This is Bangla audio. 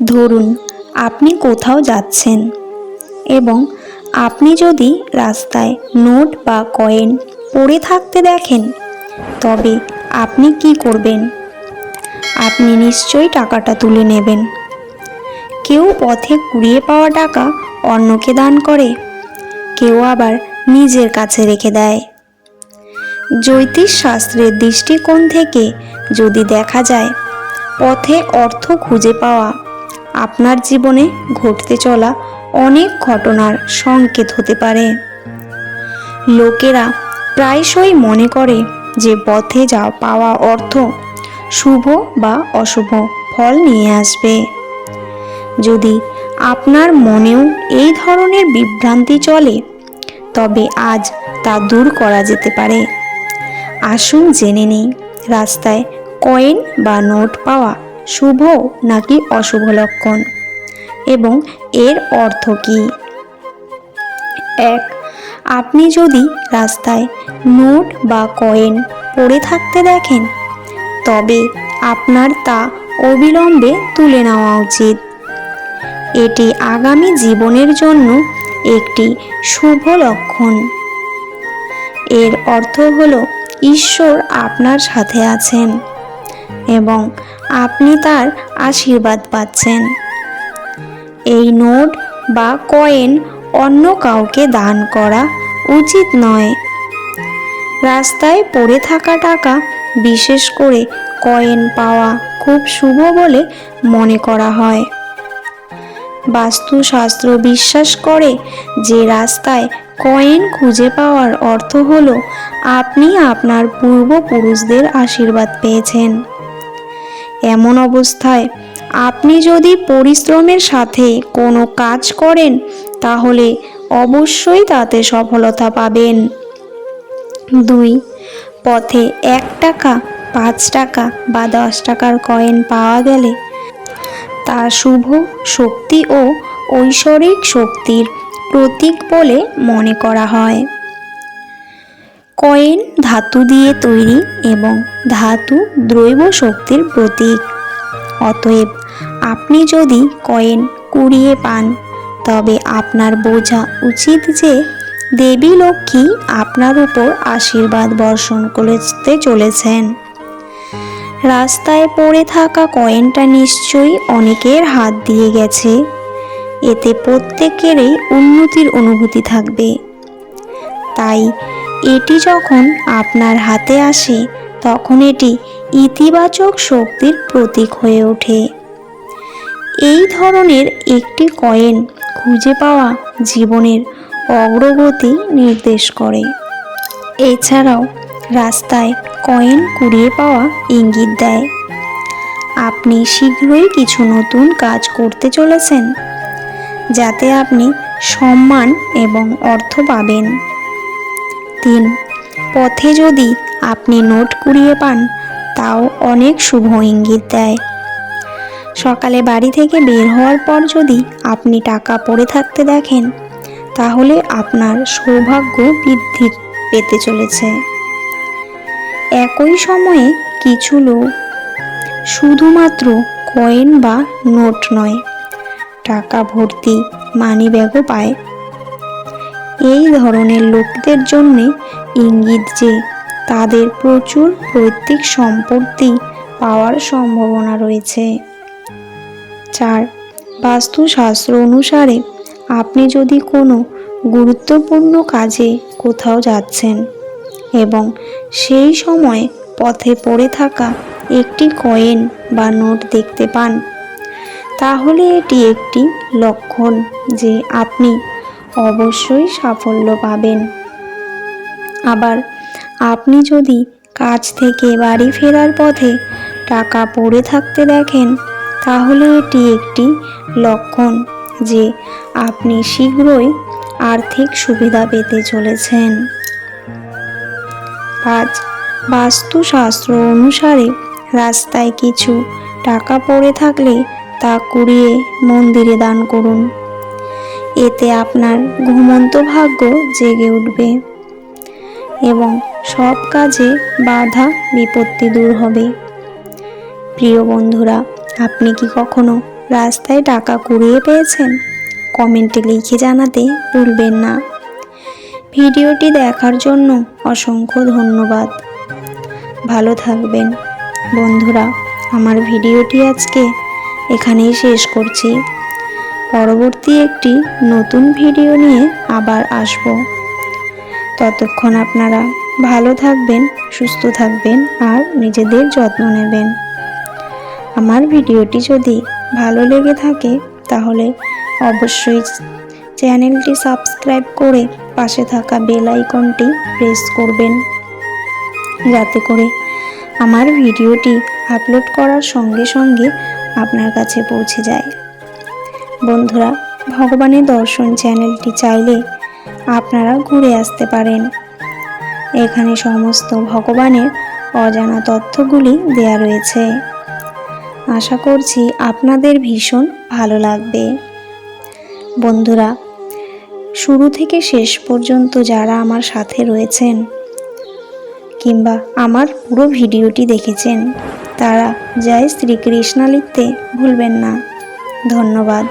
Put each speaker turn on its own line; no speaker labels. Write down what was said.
ধরুন, আপনি কোথাও যাচ্ছেন এবং আপনি যদি রাস্তায় নোট বা কয়েন পড়ে থাকতে দেখেন, তবে আপনি কি করবেন? আপনি নিশ্চয়ই টাকাটা তুলে নেবেন। কেউ পথে কুড়িয়ে পাওয়া টাকা অন্যকে দান করে, কেউ আবার নিজের কাছে রেখে দেয়। জ্যোতিষ শাস্ত্রের দৃষ্টিকোণ থেকে যদি দেখা যায়, পথে অর্থ খুঁজে পাওয়া আপনার জীবনে ঘটতে চলা অনেক ঘটনার সংকেত হতে পারে। লোকেরা প্রায়শই মনে করে যে পথে যা পাওয়া অর্থ শুভ বা অশুভ ফল নিয়ে আসবে। যদি আপনার মনেও এই ধরনের বিভ্রান্তি চলে, তবে আজ তা দূর করা যেতে পারে। আসুন জেনে নিই, রাস্তায় কয়েন বা নোট পাওয়া শুভ নাকি অশুভ লক্ষণ? এবং এর অর্থ কী? এক, আপনি যদি রাস্তায় নোট বা কয়েন পড়ে থাকতে দেখেন, তবে আপনার তা অবিলম্বে তুলে নেওয়া উচিত। এটি আগামী জীবনের জন্য একটি শুভ লক্ষণ। এর অর্থ হলো, ঈশ্বর আপনার সাথে আছেন। এবং আপনি তার আশীর্বাদ পাচ্ছেন। এই নোট বা কয়েন অন্য কাউকে দান করা উচিত নয়। রাস্তায় পড়ে থাকা টাকা, বিশেষ করে কয়েন পাওয়া, খুব শুভ বলে মনে করা হয়। বাস্তুশাস্ত্র বিশ্বাস করে যে রাস্তায় কয়েন খুঁজে পাওয়ার অর্থ হলো, আপনি আপনার পূর্বপুরুষদের আশীর্বাদ পেয়েছেন। এমন অবস্থায় আপনি যদি পরিশ্রমের সাথে কোনো কাজ করেন, তাহলে অবশ্যই তাতে সফলতা পাবেন। দুই, পথে এক টাকা, পাঁচ টাকা বা দশ টাকার কয়েন পাওয়া গেলে তা শুভ শক্তি ও ঐশ্বরিক শক্তির প্রতীক বলে মনে করা হয়। কয়েন ধাতু দিয়ে তৈরি এবং ধাতু দ্রৈব শক্তির প্রতীক। অতএব আপনি যদি কয়েন কুড়িয়ে পান, তবে আপনার বোঝা উচিত যে দেবী লক্ষ্মী আপনার উপর আশীর্বাদ বর্ষণ করতে চলেছেন। রাস্তায় পড়ে থাকা কয়েনটা নিশ্চয়ই অনেকের হাত দিয়ে গেছে। এতে প্রত্যেকেরই উন্নতির অনুভূতি থাকবে। তাই এটি যখন আপনার হাতে আসে, তখন এটি ইতিবাচক শক্তির প্রতীক হয়ে ওঠে। এই ধরনের একটি কয়েন খুঁজে পাওয়া জীবনের অগ্রগতি নির্দেশ করে। এছাড়াও, রাস্তায় কয়েন কুড়িয়ে পাওয়া ইঙ্গিত দেয়। আপনি শীঘ্রই কিছু নতুন কাজ করতে চলেছেন, যাতে আপনি সম্মান এবং অর্থ পাবেন। তিন পথে যদি আপনি নোট কুড়িয়ে পান, তাও অনেক শুভ ইঙ্গিত দেয়। সকালে বাড়ি থেকে বের হওয়ার পর যদি আপনি টাকা পড়ে থাকতে দেখেন, তাহলে আপনার সৌভাগ্য বৃদ্ধি পেতে চলেছে। একই সময়ে কিছু লোক শুধুমাত্র কয়েন বা নোট নয়, টাকা ভর্তি মানি ব্যাগও পায়। এই ধরনের লোকদের জন্য ইঙ্গিত যে তাদের প্রচুর পৈতৃক সম্পত্তি পাওয়ার সম্ভাবনা রয়েছে। চার, বাস্তুশাস্ত্র অনুসারে আপনি যদি কোনো গুরুত্বপূর্ণ কাজে কোথাও যাচ্ছেন এবং সেই সময় পথে পড়ে থাকা একটি কয়েন বা নোট দেখতে পান, তাহলে এটি একটি লক্ষণ যে আপনি অবশ্যই সাফল্য পাবেন। আবার আপনি যদি কাজ থেকে বাড়ি ফেরার পথে টাকা পড়ে থাকতে দেখেন, তাহলে এটি একটি লক্ষণ যে আপনি শীঘ্রই আর্থিক সুবিধা পেতে চলেছেন। পাঁচ বাস্তুশাস্ত্র অনুসারে রাস্তায় কিছু টাকা পড়ে থাকলে তা কুড়িয়ে মন্দিরে দান করুন। এতে আপনার ঘুমন্ত ভাগ্য জেগে উঠবে এবং সব কাজে বাধা বিপত্তি দূর হবে। প্রিয় বন্ধুরা, আপনি কি কখনো রাস্তায় টাকা কুড়িয়ে পেয়েছেন? কমেন্টে লিখে জানাতে ভুলবেন না। ভিডিওটি দেখার জন্য অসংখ্য ধন্যবাদ। ভালো থাকবেন। বন্ধুরা, আমার ভিডিওটি আজকে এখানেই শেষ করছি। পরবর্তী একটি নতুন ভিডিও নিয়ে আবার আসব। ততক্ষণ আপনারা ভালো থাকবেন, সুস্থ থাকবেন আর নিজেদের যত্ন নেবেন। আমার ভিডিওটি যদি ভালো লেগে থাকে, তাহলে অবশ্যই চ্যানেলটি সাবস্ক্রাইব করে পাশে থাকা বেল আইকনটি প্রেস করবেন। যাতে করে আমার ভিডিওটি আপলোড করার সঙ্গে সঙ্গে আপনার কাছে পৌঁছে যায়। বন্ধুরা, ভগবানের দর্শন চ্যানেলটি চাইলে আপনারা ঘুরে আসতে পারেন। এখানে সমস্ত ভগবানের অজানা তথ্যগুলি দেয়া রয়েছে। আশা করছি আপনাদের ভীষণ ভালো লাগবে। বন্ধুরা, শুরু থেকে শেষ পর্যন্ত যারা আমার সাথে রয়েছেন কিংবা আমার পুরো ভিডিওটি দেখেছেন, তারা জয় শ্রীকৃষ্ণ লিখতে ভুলবেন না। ধন্যবাদ।